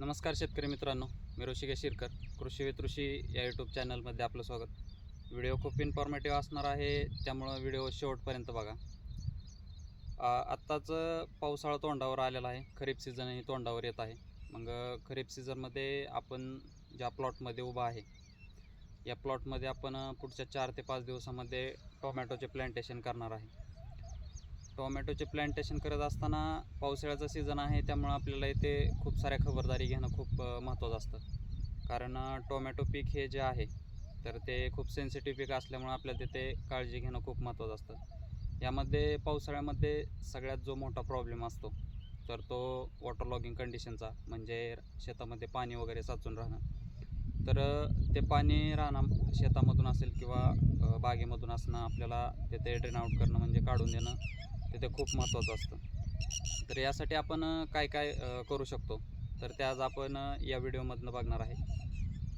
नमस्कार शेतकरी मित्रांनो मी ऋषिका शिरकर कृषी विथ ऋषी या यूट्यूब चॅनलमध्ये आपलं स्वागत. व्हिडिओ खूप इन्फॉर्मेटिव्ह असणार आहे त्यामुळं व्हिडिओ शेवटपर्यंत बघा. आत्ताचं आत्ताच पावसाळा तोंडावर आलेला आहे खरीप सीझनही तोंडावर येत आहे. मग खरीप सीझनमध्ये आपण ज्या प्लॉटमध्ये उभा आहे या प्लॉटमध्ये आपण पुढच्या चार ते पाच दिवसामध्ये टोमॅटोचे प्लांटेशन करणार आहे. टोमॅटोचे प्लांटेशन करत असताना पावसाळ्याचा सीझन आहे त्यामुळं आपल्याला इथे खूप साऱ्या खबरदारी घेणं खूप महत्त्वाचं असतं. कारण टोमॅटो पीक हे जे आहे तर ते खूप सेन्सिटिव्ह पीक असल्यामुळं आपल्याला तिथे काळजी घेणं खूप महत्त्वाचं असतं. यामध्ये पावसाळ्यामध्ये सगळ्यात जो मोठा प्रॉब्लेम असतो तर तो वॉटर लॉगिंग कंडिशनचा म्हणजे शेतामध्ये पाणी वगैरे साचून राहणं. तर ते पाणी राहणं शेतामधून असेल किंवा बागेमधून असणं आपल्याला तिथे ड्रेन आउट करणं म्हणजे काढून देणं तिथे खूप महत्त्वाचं असतं. तर यासाठी आपण काय काय करू शकतो? तर ते आज आपण या व्हिडिओमधनं बघणार आहे.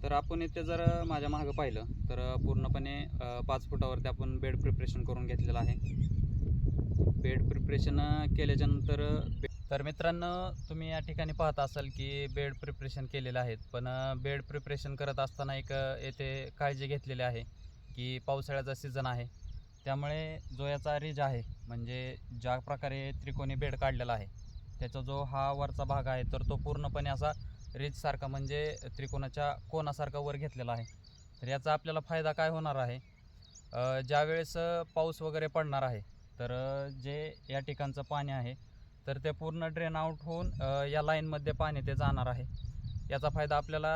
तर आपण इथे जर माझ्या मागं पाहिलं तर पूर्णपणे पाच फुटावरती आपण बेड प्रिपरेशन करून घेतलेलं आहे. बेड प्रिपरेशन केल्याच्यानंतर बे- तर मित्रांनो तुम्ही या ठिकाणी पाहत असाल की बेड प्रिपरेशन केलेलं आहेत पण बेड प्रिपरेशन करत असताना एक येथे काळजी घेतलेली आहे की पावसाळ्याचा सीझन आहे. त्यामुळे जो याचा रिज आहे म्हणजे ज्या प्रकारे त्रिकोणी बेड काढलेला आहे त्याचा जो हा वरचा भाग आहे तर तो पूर्णपणे असा रिजसारखा म्हणजे त्रिकोणाच्या कोणासारखा वर घेतलेला आहे. तर याचा आपल्याला फायदा काय होणार आहे? ज्यावेळेस पाऊस वगैरे पडणार आहे तर जे या ठिकाणचं पाणी आहे तर ते पूर्ण ड्रेन आउट होऊन या लाईनमध्ये पाणी ते जाणार आहे. याचा फायदा आपल्याला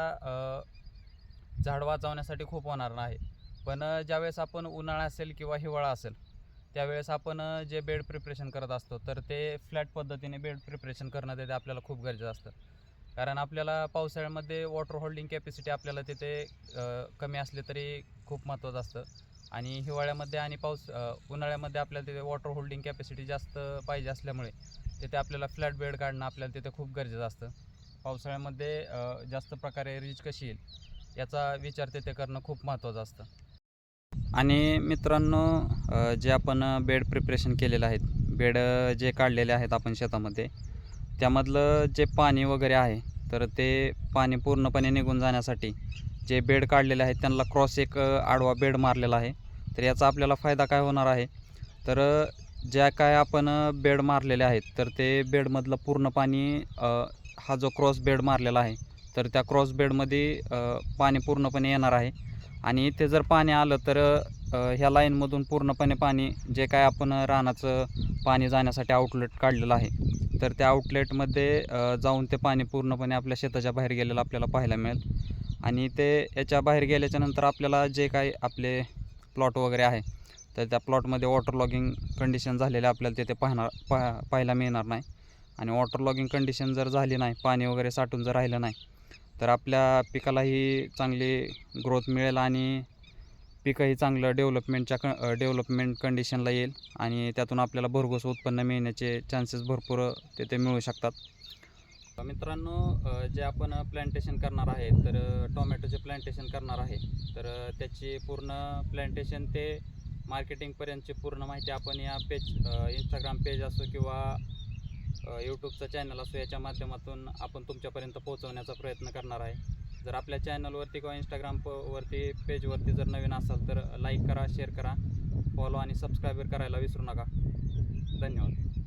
झाड वाचवण्यासाठी खूप होणार नाही पण ज्यावेळेस आपण उन्हाळा असेल किंवा हिवाळा असेल त्यावेळेस आपण जे बेड प्रिपरेशन करत असतो तर ते फ्लॅट पद्धतीने बेड प्रिपरेशन करणं ते आपल्याला खूप गरजेचं असतं. कारण आपल्याला पावसाळ्यामध्ये वॉटर होल्डिंग कॅपॅसिटी आपल्याला तिथे कमी असली तरी खूप महत्त्वाचं असतं. आणि हिवाळ्यामध्ये आणि पाऊस उन्हाळ्यामध्ये आपल्याला तिथे वॉटर होल्डिंग कॅपॅसिटी जास्त पाहिजे असल्यामुळे तिथे आपल्याला फ्लॅट बेड काढणं आपल्याला तिथे खूप गरजेचं असतं. पावसाळ्यामध्ये जास्त प्रकारे रीच कशी येईल याचा विचार तिथे करणं खूप महत्त्वाचं असतं. आणि मित्रांनो जे आपण बेड प्रिपरेशन केलेलं आहेत बेड जे काढलेले आहेत आपण शेतामध्ये त्यामधलं जे पाणी वगैरे आहे तर ते पाणी पूर्णपणे निघून जाण्यासाठी जे बेड काढलेले आहेत त्यांना क्रॉस एक आडवा बेड मारलेला आहे. तर याचा आपल्याला फायदा काय होणार आहे? तर ज्या काय आपण बेड मारलेले आहेत तर ते बेडमधलं पूर्ण पाणी हा जो क्रॉस बेड मारलेला आहे तर त्या क्रॉस बेडमध्ये पाणी पूर्णपणे येणार आहे. आणि इथे जर पाणी आलं तर ह्या लाईनमधून पूर्णपणे पाणी जे काय आपण रानाचं पाणी जाण्यासाठी आउटलेट काढलेलं आहे तर त्या आउटलेटमध्ये जाऊन ते पाणी पूर्णपणे आपल्या शेताच्या बाहेर गेलेलं आपल्याला पाहायला मिळेल. आणि ते याच्या बाहेर गेल्याच्यानंतर आपल्याला जे काही आपले प्लॉट वगैरे आहे तर त्या प्लॉटमध्ये वॉटर लॉगिंग कंडिशन झालेले आपल्याला तिथे पाहणार पाह पाहायला मिळणार नाही. आणि वॉटर लॉगिंग कंडिशन जर झाली नाही पाणी वगैरे साठून जर राहिलं नाही तर आपल्या पिकालाही चांगली ग्रोथ मिळेल आणि पिकंही चांगलं डेव्हलपमेंटच्या क डेव्हलपमेंट कंडिशनला येईल आणि त्यातून आपल्याला भरघोस उत्पन्न मिळण्याचे चान्सेस भरपूर तिथे मिळू शकतात. मित्रांनो जे आपण प्लांटेशन करणार आहे तर टोमॅटोचे प्लांटेशन करणार आहे तर त्याची पूर्ण प्लांटेशन ते मार्केटिंगपर्यंतची पूर्ण माहिती आपण या पेज इंस्टाग्राम पेज असो किंवा यूट्यूबचा चॅनल असो याच्या माध्यमातून आपण तुमच्यापर्यंत पोहोचवण्याचा प्रयत्न करणार आहे. जर आपल्या चॅनलवरती किंवा इंस्टाग्राम वरती पेजवरती जर नवीन असाल तर लाईक करा शेअर करा फॉलो आणि सबस्क्राईबर करायला विसरू नका. धन्यवाद.